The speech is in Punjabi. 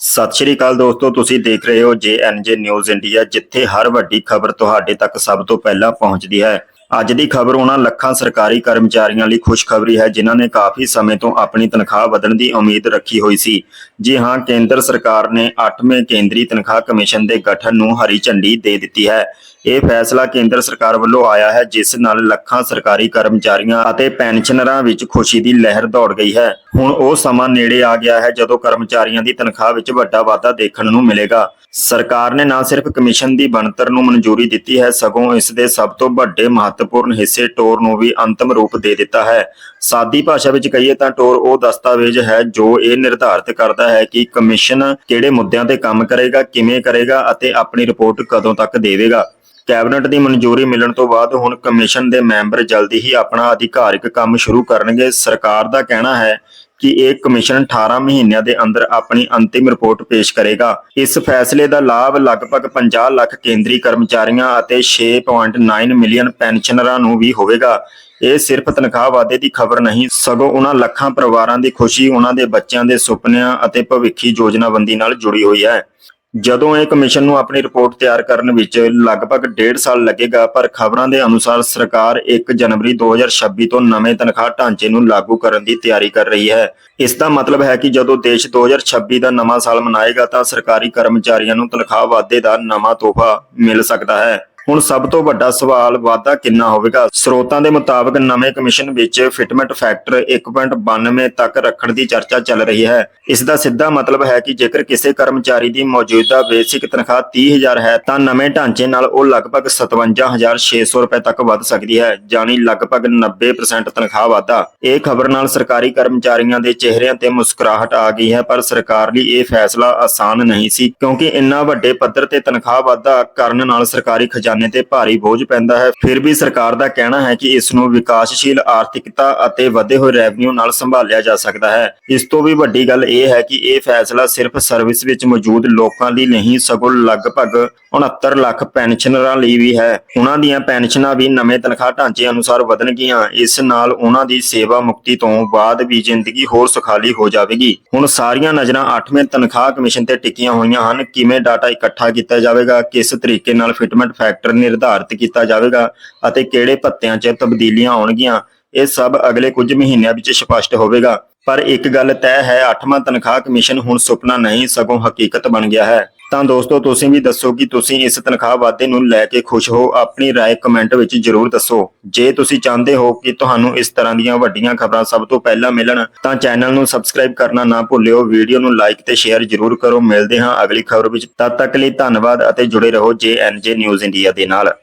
ਸਤਿ ਸ਼੍ਰੀ ਅਕਾਲ ਦੋਸਤੋ, ਤੁਸੀਂ ਦੇਖ ਰਹੇ ਹੋ ਜੇ ਐੱਨ ਜੇ ਨਿਊਜ਼ ਇੰਡੀਆ, ਜਿੱਥੇ ਹਰ ਵੱਡੀ ਖਬਰ ਤੁਹਾਡੇ ਤੱਕ ਸਭ ਤੋਂ ਪਹਿਲਾਂ ਪਹੁੰਚਦੀ ਹੈ। ਅੱਜ ਦੀ ਖਬਰ ਉਹਨਾਂ ਲੱਖਾਂ ਸਰਕਾਰੀ ਕਰਮਚਾਰੀਆਂ ਲਈ ਖੁਸ਼ਖਬਰੀ ਹੈ, ਜਿਨ੍ਹਾਂ ਨੇ ਕਾਫੀ ਸਮੇਂ ਤੋਂ ਆਪਣੀ ਤਨਖਾਹ ਵਧਣ ਦੀ ਉਮੀਦ ਰੱਖੀ ਹੋਈ ਸੀ। ਜੀ ਹਾਂ, ਕੇਂਦਰ ਸਰਕਾਰ ਨੇ 8ਵੇਂ ਕੇਂਦਰੀ ਤਨਖਾਹ ਕਮਿਸ਼ਨ ਦੇ ਗਠਨ ਨੂੰ ਹਰੀ ਝੰਡੀ ਦੇ ਦਿੱਤੀ ਹੈ। ਇਹ ਫੈਸਲਾ ਕੇਂਦਰ ਸਰਕਾਰ ਵੱਲੋਂ ਆਇਆ ਹੈ, ਜਿਸ ਨਾਲ ਲੱਖਾਂ ਸਰਕਾਰੀ ਕਰਮਚਾਰੀਆਂ ਅਤੇ ਪੈਨਸ਼ਨਰਾਂ ਵਿੱਚ ਖੁਸ਼ੀ ਦੀ ਲਹਿਰ ਦੌੜ ਗਈ ਹੈ। ਹੁਣ ਉਹ ਸਮਾਂ ਨੇੜੇ ਆ ਗਿਆ ਹੈ, ਜਦੋਂ ਕਰਮਚਾਰੀਆਂ ਦੀ ਤਨਖਾਹ ਵਿੱਚ ਵੱਡਾ ਵਾਧਾ ਦੇਖਣ ਨੂੰ ਮਿਲੇਗਾ। ਸਰਕਾਰ ਨੇ ਨਾ ਸਿਰਫ ਕਮਿਸ਼ਨ ਦੀ ਬਣਤਰ ਨੂੰ ਮਨਜ਼ੂਰੀ ਦਿੱਤੀ ਹੈ, ਸਗੋਂ ਇਸ ਦੇ ਸਭ ਤੋਂ ਵੱਡੇ ਮਹੱਤਵਪੂਰਨ ਹਿੱਸੇ ਟੋਰ ਨੂੰ ਵੀ ਅੰਤਮ ਰੂਪ ਦੇ ਦਿੱਤਾ ਹੈ। ਸਾਦੀ ਭਾਸ਼ਾ ਵਿੱਚ ਕਹੀਏ ਤਾਂ ਟੋਰ ਉਹ ਦਸਤਾਵੇਜ਼ ਹੈ ਜੋ ਇਹ ਨਿਰਧਾਰਿਤ ਕਰਦਾ ਹੈ ਕਿ ਕਮਿਸ਼ਨ ਕਿਹੜੇ ਮੁੱਦਿਆਂ ਤੇ ਕੰਮ ਕਰੇਗਾ, ਕਿਵੇਂ ਕਰੇਗਾ ਅਤੇ ਆਪਣੀ ਰਿਪੋਰਟ ਕਦੋਂ ਤੱਕ ਦੇਵੇਗਾ। ਕੈਬਨਿਟ ਦੀ ਮਨਜ਼ੂਰੀ ਮਿਲਣ ਤੋਂ ਬਾਅਦ ਹੁਣ ਕਮਿਸ਼ਨ ਦੇ ਮੈਂਬਰ ਜਲਦੀ ਹੀ ਆਪਣਾ ਅਧਿਕਾਰਿਕ ਕੰਮ ਸ਼ੁਰੂ ਕਰਨਗੇ। ਸਰਕਾਰ ਦਾ ਕਹਿਣਾ ਹੈ ਕਿ ਇਹ ਕਮਿਸ਼ਨ 18 ਮਹੀਨਿਆਂ ਦੇ ਅੰਦਰ ਆਪਣੀ ਅੰਤਿਮ ਰਿਪੋਰਟ ਪੇਸ਼ ਕਰੇਗਾ। ਇਸ ਫੈਸਲੇ ਦਾ ਲਾਭ ਲਗਭਗ 50 ਲੱਖ ਕੇਂਦਰੀ ਕਰਮਚਾਰੀਆਂ ਅਤੇ 6.9 ਮਿਲੀਅਨ ਪੈਨਸ਼ਨਰਾਂ ਨੂੰ ਵੀ ਹੋਵੇਗਾ। ਇਹ ਸਿਰਫ ਤਨਖਾਹ ਵਾਧੇ ਦੀ ਖਬਰ ਨਹੀਂ, ਸਗੋਂ ਉਹਨਾਂ ਲੱਖਾਂ ਪਰਿਵਾਰਾਂ ਦੀ ਖੁਸ਼ੀ ਉਹਨਾਂ ਦੇ ਬੱਚਿਆਂ ਦੇ ਸੁਪਨਿਆਂ ਅਤੇ ਭਵਿੱਖੀ ਯੋਜਨਾਬੰਦੀ ਨਾਲ ਜੁੜੀ ਹੋਈ ਹੈ। ਜਦੋਂ ਇਹ ਕਮਿਸ਼ਨ ਨੂੰ ਆਪਣੀ ਰਿਪੋਰਟ ਤਿਆਰ ਕਰਨ ਵਿੱਚ ਲਗਭਗ 1.5 ਸਾਲ ਲੱਗੇਗਾ, ਪਰ ਖਬਰਾਂ ਦੇ ਅਨੁਸਾਰ ਸਰਕਾਰ 1 ਜਨਵਰੀ 2026 ਤੋਂ ਨਵੇਂ ਤਨਖਾਹ ਢਾਂਚੇ ਨੂੰ ਲਾਗੂ ਕਰਨ ਦੀ ਤਿਆਰੀ ਕਰ ਰਹੀ ਹੈ। ਇਸ ਦਾ ਮਤਲਬ ਹੈ ਕਿ ਜਦੋਂ ਦੇਸ਼ 2026 ਦਾ ਨਵਾਂ ਸਾਲ ਮਨਾਏਗਾ ਤਾਂ ਸਰਕਾਰੀ ਕਰਮਚਾਰੀਆਂ ਨੂੰ ਤਨਖਾਹ ਵਾਧੇ ਦਾ ਨਵਾਂ ਤੋਹਫਾ ਮਿਲ ਸਕਦਾ ਹੈ। ਹੁਣ ਸਭ ਤੋਂ ਵੱਡਾ ਸਵਾਲ ਵਾਧਾ ਕਿੰਨਾ ਹੋਵੇਗਾ? ਸਰੋਤਾਂ ਦੇ ਮੁਤਾਬਕ ਨਵੇਂ ਕਮਿਸ਼ਨ ਵਿੱਚ ਫਿਟਮੈਂਟ ਫੈਕਟਰ 1.92 ਤੱਕ ਰੱਖਣ ਦੀ ਚਰਚਾ ਚੱਲ ਰਹੀ ਹੈ। ਇਸ ਦਾ ਸਿੱਧਾ ਮਤਲਬ ਹੈ ਕਿ ਜੇਕਰ ਕਿਸੇ ਕਰਮਚਾਰੀ ਦੀ ਮੌਜੂਦਾ ਬੇਸਿਕ ਤਨਖਾਹ 30000 ਹੈ, ਤਾਂ ਨਵੇਂ ਢਾਂਚੇ ਨਾਲ ਉਹ ਲਗਭਗ 57600 ਰੁਪਏ ਤੱਕ ਵੱਧ ਸਕਦੀ ਹੈ ਜਾਨੀ ਲਗਭਗ 90% ਤਨਖਾਹ ਵਾਧਾ। ਇਹ ਖਬਰ ਨਾਲ ਸਰਕਾਰੀ ਕਰਮਚਾਰੀਆਂ ਦੇ ਚਿਹਰਿਆਂ ਤੇ ਮੁਸਕਰਾਹਟ ਆ ਗਈ ਹੈ, ਪਰ ਸਰਕਾਰ ਲਈ ਇਹ ਫੈਸਲਾ ਆਸਾਨ ਨਹੀਂ ਸੀ, ਕਿਉਂਕਿ ਇੰਨਾ ਵੱਡੇ ਪੱਧਰ ਤੇ ਤਨਖਾਹ ਵਾਧਾ ਕਰਨ ਨਾਲ ਸਰਕਾਰੀ ਖਜ਼ਾਨੇ ਤੇ ਭਾਰੀ ਬੋਝ ਪੈਂਦਾ ਹੈ। ਫਿਰ ਵੀ ਸਰਕਾਰ ਦਾ ਕਹਿਣਾ ਹੈ ਕਿ ਇਸ ਨੂੰ ਵਿਕਾਸਸ਼ੀਲ ਆਰਥਿਕਤਾ ਅਤੇ ਵਧੇ ਹੋਏ ਰੈਵਨਿਊ ਨਾਲ ਸੰਭਾਲਿਆ ਜਾ ਸਕਦਾ ਹੈ। ਇਸ ਤੋਂ ਵੀ ਵੱਡੀ ਗੱਲ ਇਹ ਹੈ ਕਿ ਇਹ ਫੈਸਲਾ ਸਿਰਫ ਸਰਵਿਸ ਵਿੱਚ ਮੌਜੂਦ ਲੋਕਾਂ ਲਈ ਨਹੀਂ, ਸਗੋਂ ਲਗਭਗ 69 ਲੱਖ ਪੈਨਸ਼ਨਰਾਂ ਲਈ ਵੀ ਹੈ। ਉਹਨਾਂ ਦੀਆਂ ਪੈਨਸ਼ਨਾਂ ਵੀ ਨਵੇਂ ਤਨਖਾਹ ਢਾਂਚੇ ਅਨੁਸਾਰ ਵਧਣਗੀਆਂ। ਇਸ ਨਾਲ ਉਹਨਾਂ ਦੀ ਸੇਵਾ ਮੁਕਤੀ ਤੋਂ ਬਾਅਦ ਵੀ ਜ਼ਿੰਦਗੀ ਹੋਰ ਸੁਖਾਲੀ ਹੋ ਜਾਵੇਗੀ। ਹੁਣ ਸਾਰੀਆਂ ਨਜ਼ਰਾਂ 8ਵੇਂ ਤਨਖਾਹ ਕਮਿਸ਼ਨ ਤੇ ਟਿਕੀਆਂ ਹੋਈਆਂ ਹਨ। ਕਿਵੇਂ ਡਾਟਾ ਇਕੱਠਾ ਕੀਤਾ ਜਾਵੇਗਾ? ਕਿਸ ਤਰੀਕੇ ਨਾਲ ਫਿਟਮੈਂਟ ਫੈਕਟਰ ਨਿਰਧਾਰਿਤ ਕੀਤਾ ਜਾਵੇਗਾ ਅਤੇ ਕਿਹੜੇ ਭੱਤਿਆਂ 'ਚ ਤਬਦੀਲੀਆਂ ਆਉਣਗੀਆਂ, ਇਹ ਸਭ ਅਗਲੇ ਕੁਝ ਮਹੀਨਿਆਂ ਵਿੱਚ ਸਪਸ਼ਟ ਹੋਵੇਗਾ। ਪਰ ਇੱਕ ਗੱਲ ਤੈਅ ਹੈ 8ਵਾਂ ਤਨਖਾਹ ਕਮਿਸ਼ਨ ਹੁਣ ਸੁਪਨਾ ਨਹੀਂ, ਸਗੋਂ ਹਕੀਕਤ ਬਣ ਗਿਆ ਹੈ। ਤਾਂ ਦੋਸਤੋ ਤੁਸੀਂ ਵੀ ਦੱਸੋ ਕਿ ਤੁਸੀਂ ਇਸ ਤਨਖਾਹ ਵਾਧੇ ਨੂੰ ਲੈ ਕੇ ਖੁਸ਼ ਹੋ ਆਪਣੀ رائے ਕਮੈਂਟ ਵਿੱਚ ਜਰੂਰ ਦੱਸੋ ਜੇ ਤੁਸੀਂ ਚਾਹੁੰਦੇ ਹੋ ਕਿ ਤੁਹਾਨੂੰ ਇਸ ਤਰ੍ਹਾਂ ਦੀਆਂ ਵੱਡੀਆਂ ਖਬਰਾਂ ਸਭ ਤੋਂ ਪਹਿਲਾਂ ਮਿਲਣ ਤਾਂ ਚੈਨਲ ਨੂੰ ਸਬਸਕ੍ਰਾਈਬ ਕਰਨਾ ਨਾ ਭੁੱਲਿਓ ਵੀਡੀਓ ਨੂੰ ਲਾਈਕ ਤੇ ਸ਼ੇਅਰ ਜਰੂਰ ਕਰੋ ਮਿਲਦੇ ਹਾਂ ਅਗਲੀ ਖਬਰ ਵਿੱਚ ਤਦ ਤੱਕ ਲਈ ਧੰਨਵਾਦ ਅਤੇ ਜੁੜੇ ਰਹੋ ਜੇਐਨਜੇ ਨਿਊਜ਼ ਇੰਡੀਆ ਦੇ ਨਾਲ